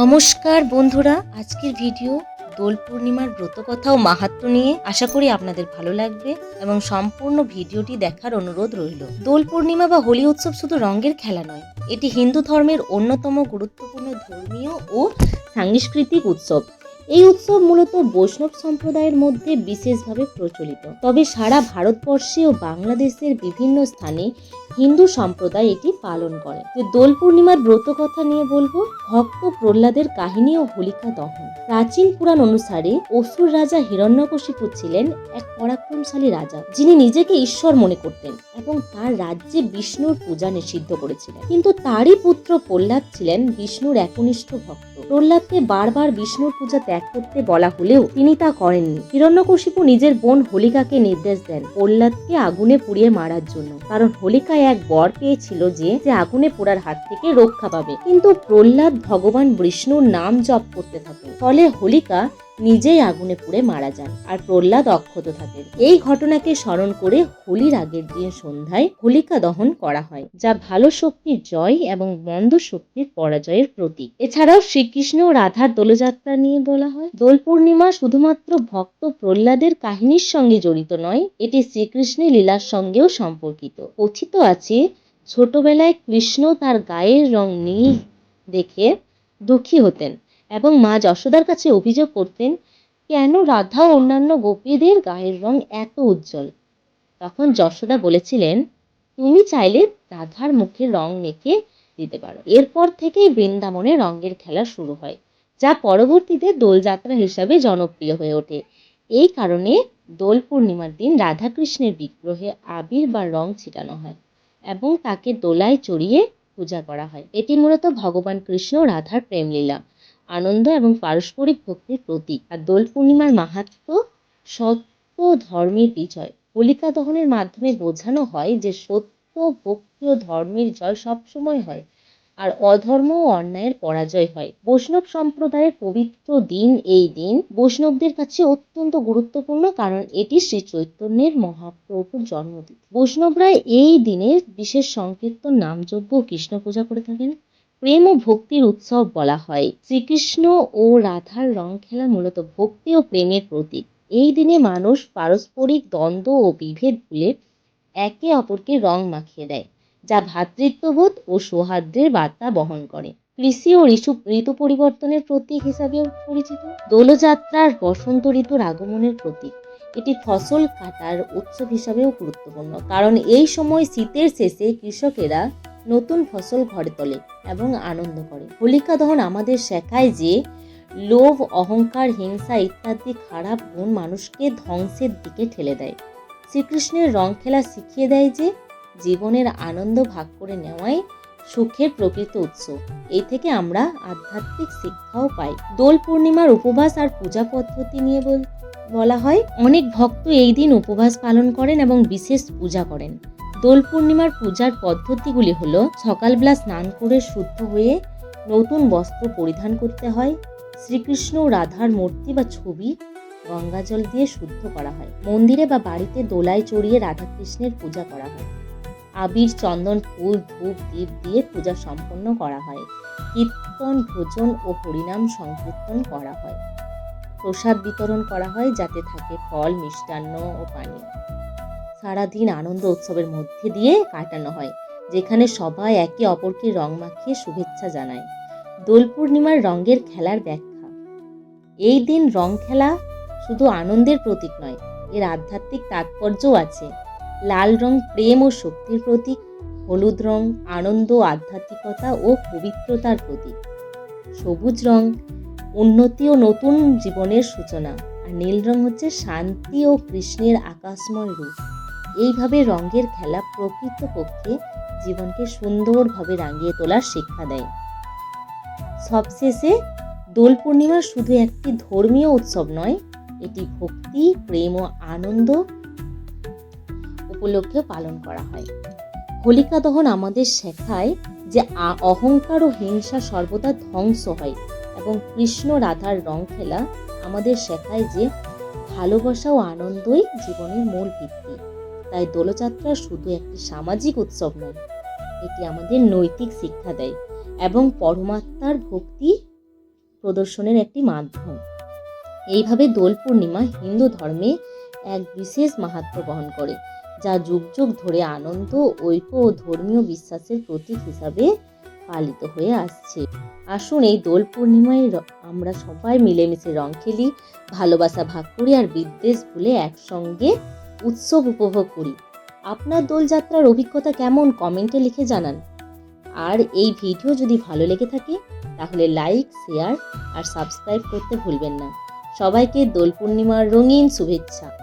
নমস্কার বন্ধুরা, আজকের ভিডিও দোল পূর্ণিমার ব্রতকথা ও মাহাত্ম নিয়ে আশা করি আপনাদের ভালো লাগবে এবং সম্পূর্ণ ভিডিওটি দেখার অনুরোধ রইল। দোল পূর্ণিমা বা হোলি উৎসব শুধু রঙের খেলা নয়, এটি হিন্দু ধর্মের অন্যতম গুরুত্বপূর্ণ ধর্মীয় ও সাংস্কৃতিক উৎসব। এই উৎসব মূলত বৈষ্ণব সম্প্রদায়ের মধ্যে বিশেষভাবে প্রচলিত। তবে সারা ভারতবর্ষে ও বাংলাদেশের বিভিন্ন স্থানে হিন্দু সম্প্রদায় এটি পালন করে। যে দোল পূর্ণিমার ব্রত কথা নিয়ে বলব, ভক্ত প্রহ্লাদের কাহিনী ও হোলিকা দহন। প্রাচীন পুরাণ অনুসারে অসুর রাজা হিরণ্যকশিপু ছিলেন এক পরাক্রমশালী রাজা, যিনি নিজেকে ঈশ্বর মনে করতেন এবং তার রাজ্যে বিষ্ণুর পূজা নিষিদ্ধ করেছিলেন। কিন্তু তারই পুত্র প্রহ্লাদ ছিলেন বিষ্ণুর একনিষ্ঠ ভক্ত। প্রহ্লাদকে বারবার বিষ্ণুর পূজা ত্যাগ করতে বলা হলেও তিনি তা করেননি। হিরণ্যকশিপু নিজের বোন হোলিকাকে নির্দেশ দেন প্রহ্লাদকে আগুনে পুড়িয়ে মারার জন্য। কারণ হোলিকা এক বর পেয়েছিল যে যে আগুনে পোড়ার হাত থেকে রক্ষা পাবে। কিন্তু প্রহ্লাদ ভগবান বিষ্ণুর নাম জপ করতে থাকে। ফলে হোলিকা নিজেই আগুনে পুড়ে মারা যান আর প্রহ্লাদ অক্ষত থাকেন। এই ঘটনাকে স্মরণ করে হোলির আগের দিন সন্ধ্যায় হোলিকা দহন করা হয়, যা ভালো শক্তির জয় এবং মন্দ শক্তির পরাজয়ের প্রতীক। এছাড়াও শ্রীকৃষ্ণ ও রাধার দোলযাত্রা নিয়ে বলা হয়। দোল পূর্ণিমা শুধুমাত্র ভক্ত প্রহ্লাদের কাহিনীর সঙ্গে জড়িত নয়, এটি শ্রীকৃষ্ণের লীলার সঙ্গেও সম্পর্কিত। কথিত আছে, ছোটবেলায় কৃষ্ণ তার গায়ের রং নীল দেখে দুঃখী হতেন। এবং মা যশোদার কাছে অভিযোগ করতেন, কেন রাধা অন্যান্য গোপীদের গায়ের রং এত উজ্জ্বল? তখন যশোদা বলেছিলেন, তুমি চাইলে রাধার মুখে রং মেখে দিতে পারো। এরপর থেকেই বৃন্দাবনে রঙের খেলা শুরু হয়, যা পরবর্তীতে দোলযাত্রা হিসাবে জনপ্রিয় হয়ে ওঠে। এই কারণে দোল পূর্ণিমার দিন রাধাকৃষ্ণের বিগ্রহে আবির বা রং ছিটানো হয় এবং তাকে দোলায় চড়িয়ে পূজা করা হয়। এটি মূলত ভগবান কৃষ্ণ রাধার প্রেমলীলা। আনন্দ এবং পারস্পরিক ভক্তির প্রতীক। আর দোল পূর্ণিমার মাহাত্ম্য সত্য ধর্মের বিজয়। হোলিকা দহনের মাধ্যমে বোঝানো হয় যে সত্য, ভক্তি ও ধর্মের জয় সবসময় হয় আর অধর্ম ও অন্যায়ের পরাজয় হয়। বৈষ্ণব সম্প্রদায়ের পবিত্র দিন এই দিন বৈষ্ণবদের কাছে অত্যন্ত গুরুত্বপূর্ণ কারণ এটি শ্রী চৈতন্যের মহাপ্রভুর জন্মদিন। বৈষ্ণবরা এই দিনে বিশেষ সংকীর্তন নামযজ্ঞ কৃষ্ণ পূজা করে থাকেন। প্রেম ও ভক্তির উৎসব বলা হয়। শ্রীকৃষ্ণ ও রাধার রং খেলা মূলত ভক্তি ও প্রেমের প্রতীক। এই দিনে মানুষ পারস্পরিক দ্বন্দ্ব ও বিভেদ ভুলে একে অপরকে রং মাখিয়ে দেয়, যা ভ্রাতৃত্ববোধ ও সৌহার্দ্যের বার্তা বহন করে। কৃষি ও ঋতু ঋতু পরিবর্তনের প্রতীক হিসাবেও পরিচিত। দোলযাত্রার বসন্ত ঋতুর আগমনের প্রতীক। এটি ফসল কাটার উৎসব হিসাবেও গুরুত্বপূর্ণ। কারণ এই সময় শীতের শেষে কৃষকেরা নতুন ফসল ঘরে তোলে এবং আনন্দ করে। হোলিকা দহন আমাদের শেখায় যে, লোভ, অহংকার, হিংসা ইত্যাদি খারাপ গুণ মানুষকে ধ্বংসের দিকে ঠেলে দেয়। শ্রীকৃষ্ণের রং খেলা শিখিয়ে দেয় যে, জীবনের আনন্দ ভাগ করে নেওয়াই সুখের প্রকৃত উৎস। এই থেকে আমরা আধ্যাত্মিক শিক্ষাও পাই। দোল পূর্ণিমার উপবাস আর পূজা পদ্ধতি নিয়ে বল, বলা হয়, অনেক ভক্ত এই দিন উপবাস পালন করেন এবং বিশেষ পূজা করেন। দোল পূর্ণিমার পূজার পদ্ধতিগুলি হলো সকালবেলা স্নান করে শুদ্ধ হয়ে নতুন বস্ত্র পরিধান করতে হয়, শ্রীকৃষ্ণ রাধার মূর্তি বা ছবি গঙ্গাজল দিয়ে শুদ্ধ করা হয়। মন্দিরে বা বাড়িতে দোলায় চড়িয়ে রাধাকৃষ্ণের পূজা করা হয়। আবির, চন্দন, ফুল, ধূপ, দীপ দিয়ে পূজা সম্পন্ন করা হয়। কীর্তন, ভোজন ও হরিনাম সংকীর্তন করা হয়। প্রসাদ বিতরণ করা হয় যাতে থাকে ফল, মিষ্টান্ন ও পানীয় সারাদিন আনন্দ উৎসবের মধ্যে দিয়ে কাটানো হয়, যেখানে সবাই একে অপরকে রং মাখিয়ে শুভেচ্ছা জানায়। দোল পূর্ণিমার রঙের খেলার ব্যাখ্যা। এই দিন রং খেলা শুধু আনন্দের প্রতীক নয়, এর আধ্যাত্মিক তাৎপর্যও আছে। লাল রং প্রেম ও শক্তির প্রতীক, হলুদ রং আনন্দ, আধ্যাত্মিকতা ও পবিত্রতার প্রতীক। সবুজ রং উন্নতি ও নতুন জীবনের সূচনা, আর নীল রং হচ্ছে শান্তি ও কৃষ্ণের আকাশময় রূপ। এইভাবে রঙের খেলা প্রকৃতপক্ষে জীবনকে সুন্দরভাবে রাঙিয়ে তোলার শিক্ষা দেয়। সবশেষে দোল পূর্ণিমা শুধু একটি ধর্মীয় উৎসব নয়, এটি ভক্তি, প্রেম ও আনন্দ উপলক্ষে পালন করা হয়। হোলিকা দহন আমাদের শেখায় যে অহংকার ও হিংসা সর্বদা ধ্বংস হয় এবং কৃষ্ণ রাধার রং খেলা আমাদের শেখায় যে ভালোবাসা ও আনন্দই জীবনের মূল ভিত্তি। তাই দোলযাত্রা শুধু একটি সামাজিক উৎসব নয়, এটি আমাদের নৈতিক শিক্ষা দেয় এবং পরমাত্মার ভক্তি প্রদর্শনের একটি মাধ্যম। এইভাবে দোল পূর্ণিমা হিন্দু ধর্মে এক বিশেষ মাহাত্ম্য বহন করে, যা যুগ যুগ ধরে আনন্দ, ঐক্য ও ধর্মীয় বিশ্বাসের প্রতীক হিসাবে পালিত হয়ে আসছে। আসুন এই দোল পূর্ণিমায় আমরা সবাই মিলেমিশে রং খেলি, ভালোবাসা ভাগ করি আর বিদ্বেষ ভুলে একসঙ্গে উৎসব উপভোগ করি। আপনার দোলযাত্রার অভিজ্ঞতা কেমন কমেন্টে লিখে জানান। আর এই ভিডিও যদি ভালো লেগে থাকে, তাহলে লাইক, শেয়ার আর সাবস্ক্রাইব করতে ভুলবেন না। সবাইকে দোল পূর্ণিমার রঙিন শুভেচ্ছা।